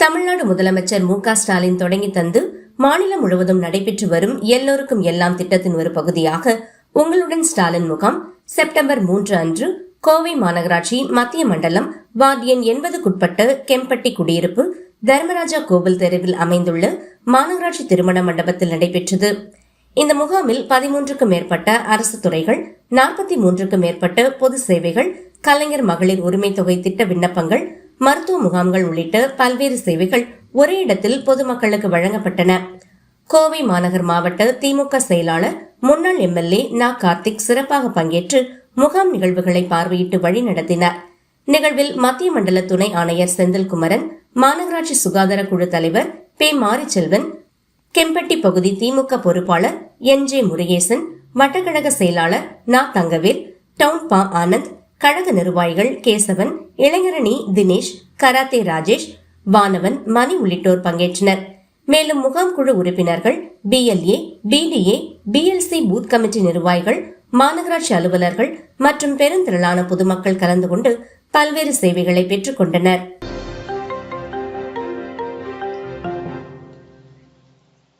தமிழ்நாடு முதலமைச்சர் மு ஸ்டாலின் தொடங்கி தந்து மாநிலம் முழுவதும் நடைபெற்று வரும் எல்லோருக்கும் எல்லாம் திட்டத்தின் ஒரு பகுதியாக உங்களுடன் ஸ்டாலின் முகாம் செப்டம்பர் மூன்று அன்று கோவை மாநகராட்சி மத்திய மண்டலம் வார்டு எண் எண்பதுக்குட்பட்ட கெம்பட்டி குடியிருப்பு தர்மராஜா கோவில் தெருவில் அமைந்துள்ள மாநகராட்சி திருமண மண்டபத்தில் நடைபெற்றது. இந்த முகாமில் பதிமூன்றுக்கும் மேற்பட்ட அரசு துறைகள் நாற்பத்தி மூன்றுக்கும் மேற்பட்ட பொது சேவைகள் கலைஞர் மகளிர் உரிமை தொகை திட்ட விண்ணப்பங்கள் மருத்துவ முகாம்கள் உள்ளிட்ட பல்வேறு சேவைகள் ஒரே இடத்தில் பொதுமக்களுக்கு வழங்கப்பட்டன. கோவை மாநகர் மாவட்ட திமுக செயலாளர் முன்னாள் எம்எல்ஏ நா. கார்த்திக் சிறப்பாக பங்கேற்று முகாம் நிகழ்வுகளை பார்வையிட்டு வழிநடத்தினார் நிகழ்வில் மத்திய மண்டல துணை ஆணையர் செந்தில்குமரன் மாநகராட்சி சுகாதார குழு தலைவர் பே. மாரிச்செல்வன் கெம்பட்டி பகுதி திமுக பொறுப்பாளர் என். ஜே. முருகேசன் வட்டக்கழக செயலாளர் நா. தங்கவேல் டவுன் பா. ஆனந்த் கழக நிர்வாகிகள் கேசவன் இளைஞரணி தினேஷ் கராத்தே ராஜேஷ் வானவன் மணி உள்ளிட்டோர் பங்கேற்றனர். மேலும் முகாம் குழு உறுப்பினர்கள் BLA BDA BLC booth committee நிர்வாகிகள் மாநகராட்சி அலுவலர்கள் மற்றும் பெருந்திரளான பொதுமக்கள் கலந்து கொண்டு பல்வேறு சேவைகளை பெற்றுக் கொண்டனர்.